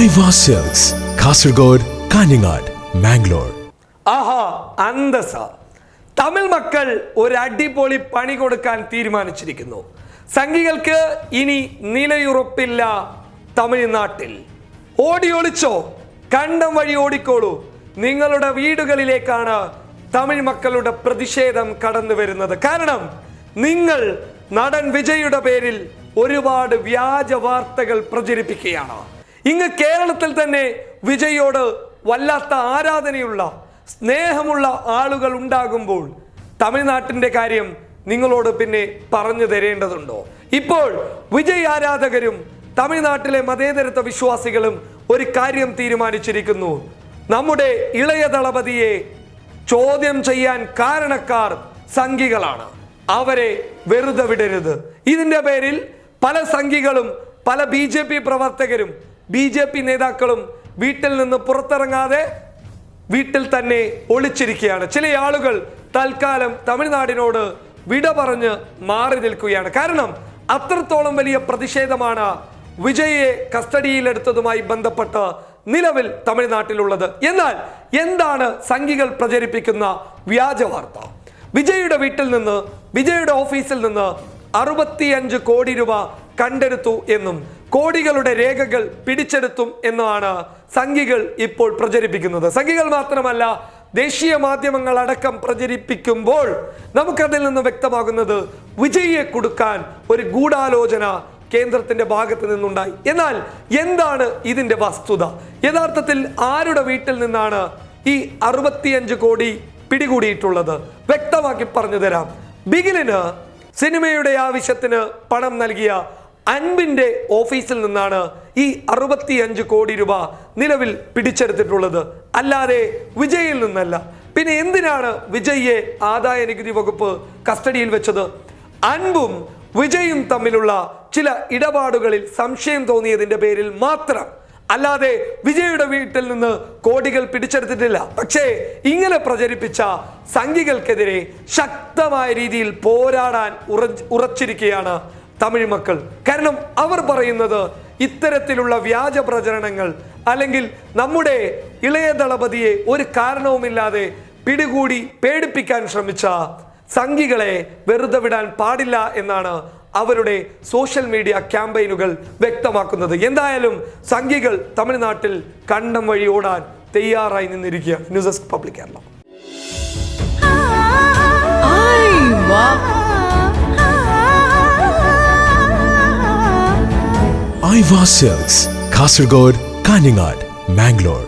Aiwa cells Kasaragod Kanhangad Mangalore ആഹാ അന്തസ തമിഴ് മക്കൾ ഒരു അടിപൊളി പണി കൊടുക്കാൻ തീരുമാനിച്ചിരിക്കുന്നു. സംഘികൾക്ക് ഇനി നിലയുറപ്പില്ല തമിഴ്നാട്ടിൽ. ഓടി ഒളിച്ചോ? കണ്ടം വഴി ഓടിക്കോളൂ. നിങ്ങളുടെ വീടുകളിലേക്കാണ് തമിഴ് മക്കളുടെ പ്രതിഷേധം കടന്നു വരുന്നത്. കാരണം നിങ്ങൾ നടൻ വിജയുടെ പേരിൽ ഒരുപാട് വ്യാജ വാർത്തകൾ പ്രചരിപ്പിക്കുകയാണ്. ഇങ്ങ് കേരളത്തിൽ തന്നെ വിജയോട് വല്ലാത്ത ആരാധനയുള്ള സ്നേഹമുള്ള ആളുകൾ ഉണ്ടാകുമ്പോൾ തമിഴ്നാട്ടിന്റെ കാര്യം നിങ്ങളോട് പിന്നെ പറഞ്ഞു തരേണ്ടതുണ്ടോ? ഇപ്പോൾ വിജയ് ആരാധകരും തമിഴ്നാട്ടിലെ മതേതരത്വ വിശ്വാസികളും ഒരു കാര്യം തീരുമാനിച്ചിരിക്കുന്നു. നമ്മുടെ ഇളയ ദളപതിയെ ചോദ്യം ചെയ്യാൻ കാരണക്കാർ സംഘികളാണ്. അവരെ വെറുതെ വിടരുത്. ഇതിന്റെ പേരിൽ പല സംഘികളും പല ബി പ്രവർത്തകരും ബി ജെ പി നേതാക്കളും വീട്ടിൽ നിന്ന് പുറത്തിറങ്ങാതെ വീട്ടിൽ തന്നെ ഒളിച്ചിരിക്കുകയാണ്. ചില ആളുകൾ തൽക്കാലം തമിഴ്നാടിനോട് വിട പറഞ്ഞ് മാറി നിൽക്കുകയാണ്. കാരണം അത്രത്തോളം വലിയ പ്രതിഷേധമാണ് വിജയെ കസ്റ്റഡിയിലെടുത്തതുമായി ബന്ധപ്പെട്ട് നിലവിൽ തമിഴ്നാട്ടിലുള്ളത്. എന്നാൽ എന്താണ് സംഘികൾ പ്രചരിപ്പിക്കുന്ന വ്യാജ വാർത്ത വിജയുടെ വീട്ടിൽ നിന്ന് വിജയുടെ ഓഫീസിൽ നിന്ന് അറുപത്തിയഞ്ച് കോടി രൂപ കണ്ടെടുത്തു എന്നും കോടികളുടെ രേഖകൾ പിടിച്ചെടുത്തും എന്നാണ് സംഘികൾ ഇപ്പോൾ പ്രചരിപ്പിക്കുന്നത്. സംഘികൾ മാത്രമല്ല ദേശീയ മാധ്യമങ്ങൾ അടക്കം പ്രചരിപ്പിക്കുമ്പോൾ നമുക്കതിൽ നിന്ന് വ്യക്തമാകുന്നത് വിജയിയെ കൊടുക്കാൻ ഒരു ഗൂഢാലോചന കേന്ദ്രത്തിന്റെ ഭാഗത്ത് നിന്നുണ്ടായി. എന്നാൽ എന്താണ് ഇതിന്റെ വസ്തുത? യഥാർത്ഥത്തിൽ ആരുടെ വീട്ടിൽ നിന്നാണ് ഈ അറുപത്തിയഞ്ച് കോടി പിടികൂടിയിട്ടുള്ളത്? വ്യക്തമാക്കി പറഞ്ഞു തരാം. ബിഗിലിന് സിനിമയുടെ ആവശ്യത്തിന് പണം നൽകിയ അൻപിന്റെ ഓഫീസിൽ നിന്നാണ് ഈ അറുപത്തിയഞ്ച് കോടി രൂപ നിലവിൽ പിടിച്ചെടുത്തിട്ടുള്ളത്. അല്ലാതെ വിജയിൽ നിന്നല്ല. പിന്നെ എന്തിനാണ് വിജയ്യെ ആദായ നികുതി വകുപ്പ് കസ്റ്റഡിയിൽ വെച്ചത്? അൻപും വിജയും തമ്മിലുള്ള ചില ഇടപാടുകളിൽ സംശയം തോന്നിയതിന്റെ പേരിൽ മാത്രം. അല്ലാതെ വിജയുടെ വീട്ടിൽ നിന്ന് കോടികൾ പിടിച്ചെടുത്തിട്ടില്ല. പക്ഷേ ഇങ്ങനെ പ്രചരിപ്പിച്ച സംഘികൾക്കെതിരെ ശക്തമായ രീതിയിൽ പോരാടാൻ ഉറ- ഉറച്ചിരിക്കുകയാണ് തമിഴ് മക്കൾ. കാരണം അവർ പറയുന്നത് ഇത്തരത്തിലുള്ള വ്യാജ പ്രചരണങ്ങൾ അല്ലെങ്കിൽ നമ്മുടെ ഇളയ ദളപതിയെ ഒരു കാരണവുമില്ലാതെ പിടികൂടി പേടിപ്പിക്കാൻ ശ്രമിച്ച സംഘികളെ വെറുതെ വിടാൻ പാടില്ല എന്നാണ് അവരുടെ സോഷ്യൽ മീഡിയ ക്യാമ്പയിനുകൾ വ്യക്തമാക്കുന്നത്. എന്തായാലും സംഘികൾ തമിഴ്നാട്ടിൽ കണ്ടം വഴി ഓടാൻ തയ്യാറായി നിന്നിരിക്കുകയാണ്. News desk public Kerala. Aiwa sales Kasaragod Kanhangad Mangalore